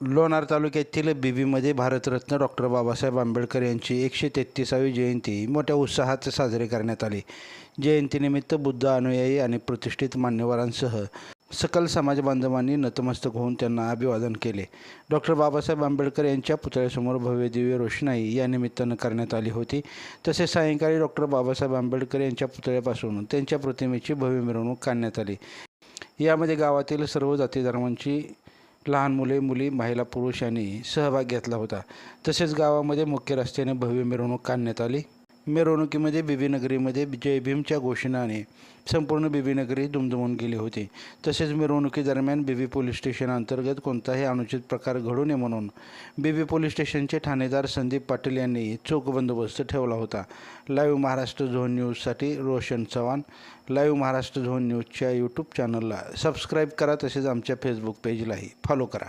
लोणार तालुक्यातील बीबीमध्ये भारतरत्न डॉक्टर बाबासाहेब आंबेडकर यांची एकशे तेहतीसावी जयंती मोठ्या उत्साहात साजरी करण्यात आली. जयंतीनिमित्त बुद्ध अनुयायी आणि प्रतिष्ठित मान्यवरांसह सकल समाज बांधवांनी नतमस्तक होऊन त्यांना अभिवादन केले. डॉक्टर बाबासाहेब आंबेडकर यांच्या पुतळ्यासमोर भव्य दिव्य रोषणाई या निमित्तानं करण्यात आली होती. तसेच सायंकाळी डॉक्टर बाबासाहेब आंबेडकर यांच्या पुतळ्यापासून त्यांच्या प्रतिमेची भव्य मिरवणूक काढण्यात आली. यामध्ये गावातील सर्व जाती धर्मांची लहान मुले मुली महिला पुरुष यांनी सहभाग घेतला होता. तसेच गावामध्ये मुख्य रस्त्याने भव्य मिरवणूक काढण्यात आली. मिरवणुकीमध्ये बिबीनगरीमध्ये जय भीमच्या घोषणाने संपूर्ण बिबीनगरी दुमदुमून गेली होती. तसेच मिरवणुकीदरम्यान बीबी पोलीस स्टेशन अंतर्गत कोणताही अनुचित प्रकार घडू नये म्हणून बीबी पोलीस स्टेशनचे ठाणेदार संदीप पाटील यांनी चोख बंदोबस्त ठेवला होता. लाईव्ह महाराष्ट्र झोन न्यूजसाठी रोशन चव्हाण लाईव्ह महाराष्ट्र झोन न्यूजच्या यूट्यूब चॅनलला सबस्क्राईब करा तसेच आमच्या फेसबुक पेजलाही फॉलो करा.